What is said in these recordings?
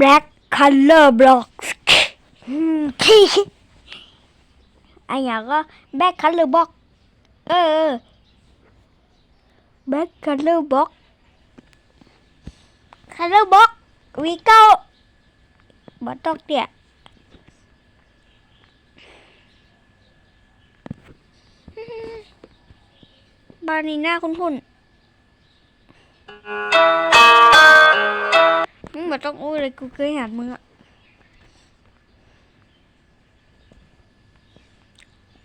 black color blocks อืมไอ้อย่างก็ black color box เออเออ black color box color box วีเก้าบัตอกเตี่ยบ้านนี้หน้าคุณคุณ มึงมาต้องอุ้ยเลยกูเคยเห็นมึงอะ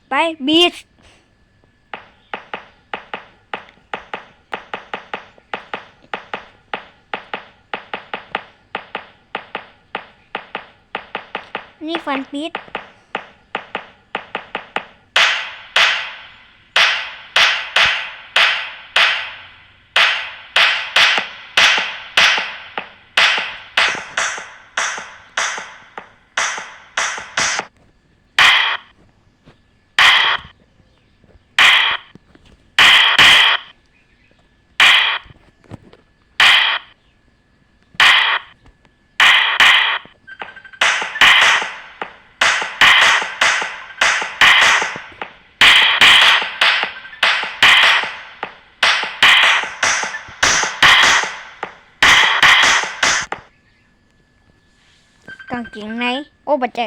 ไปบีชนี่ฟันปีด เกงใน โอ้บัจเจ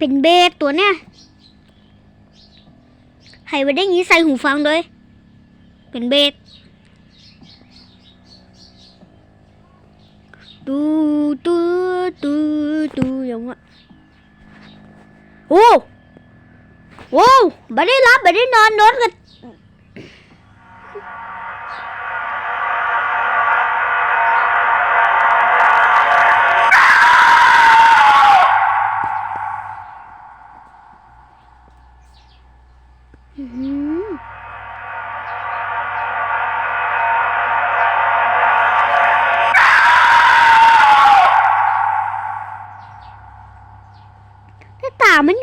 เป็นเบสตัวเนี่ยให้ไปได้ยินใส่หูฟังด้วย เป็นเบสตูตูตูตูอย่างวะโอ้โอ้ไม่ได้รับไม่ได้นอนนอนกัน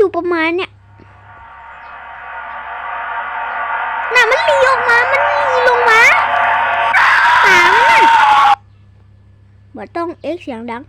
อยู่ประมาณเนี่ยน่ะมันหลีออกมา มันหลีลงมาตามน่ะบ่ต้องเอ็กเสียงดัง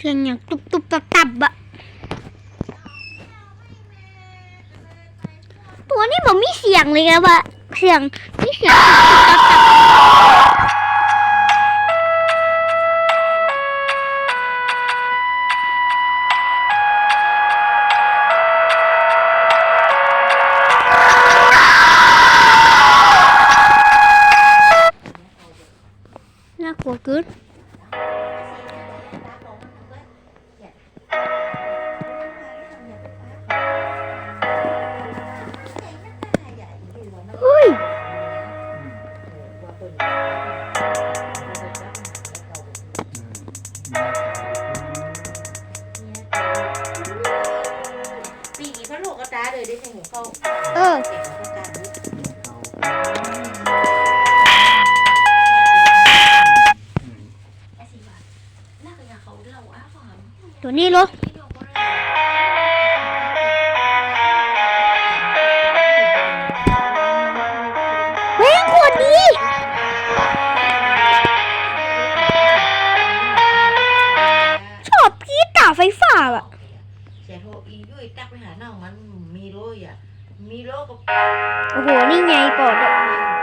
เสียงอย่างตุบตุบตับตับอะตัวนี้ผมมีเสียงเลยครับอะเสียงมีเสียงตุบตุบตับตับ ตัวนี้เหรอเฮ้ยขวดนี้ชอบพี่ตาไฟฟ้าอะเสียโทรอีด้วยตักไปหาน้องมันมีโรยอะมีโรกับโอ้โห นี่ไงปอดอะ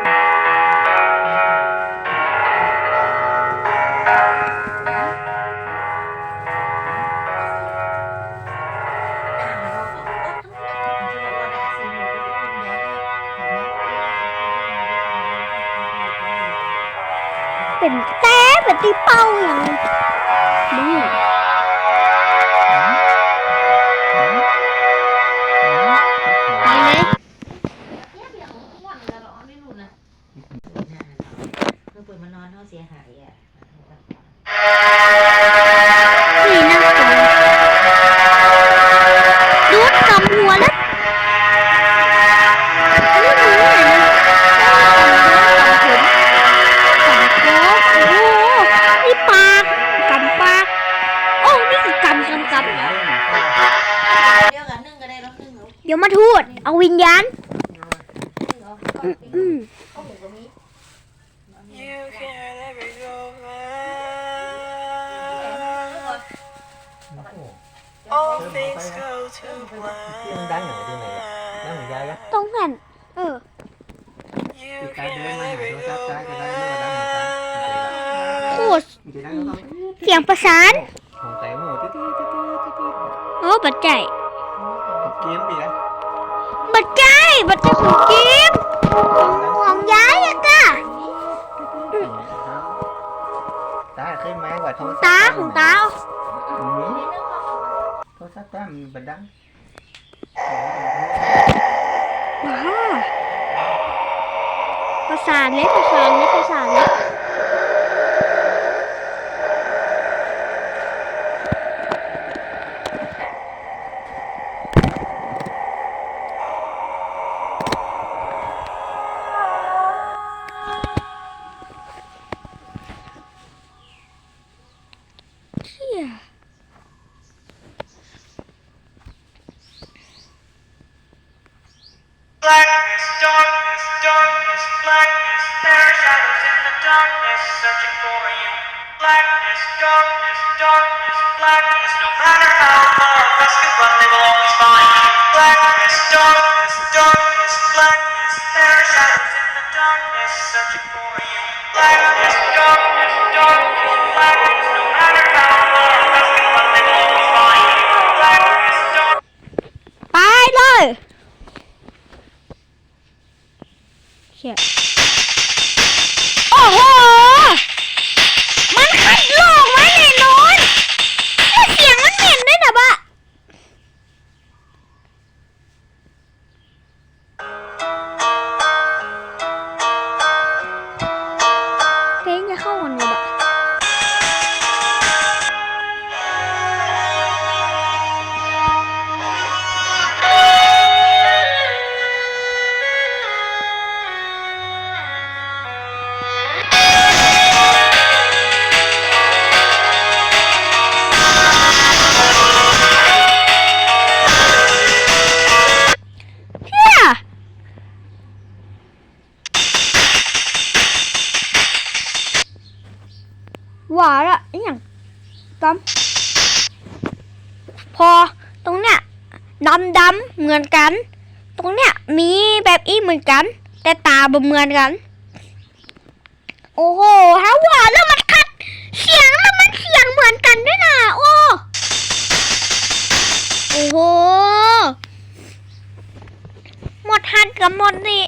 เป็นแต่เป็นตีเป้าอย่างนี้ไปไหมเพื่อเปิดมานอนเขาเสียหายอะ กำกำกำเดียวกันนึ่งก็ได้แล้วนึ่งเอาเดี๋ยวมาทูด เอาวิญญาณนึ่งเอาอืมข้าวหมูก็มี You can never go All things go to ที่มันดังอย่างไรที่ไหนดังเหมือนยายก็ตรงแผ่นเออ You ติดตา can เดินมาหา never โทรศัพ go ท์ได้ก็ได้ไม่ว่าดังเหมือนกันโคตรมันจะดังก็ต้องเสียงประสานข บัดใจเกมปีละบัดใจบัดใจของเกมของของย้ายอะก้าตาเคยไหมว่าโทรศัพท์ตาของตามีโทรศัพท์ตามันบัดดังว้าวประสานเลยประสานเลยประสานเลย Blackness, darkness, darkness, blackness There are shadows in the darkness searching for you. Blackness, darkness, darkness, blackness No matter how far across you run they will always find you. Blackness, darkness, darkness, blackness There are shadows in the darkness searching for you หวานอะอย่างกำพอตรงเนี้ยดำดำเหมือนกัน ตรงเนี้ยมีแบบอีเหมือนกัน แต่ตาบ่เหมือนกัน โอ้โหฮะว่าแล้วมันคัด เสียงแล้วมันเสียงเหมือนกันด้วยนะโอ้โอ้โหหมดหัดกับหมดนี่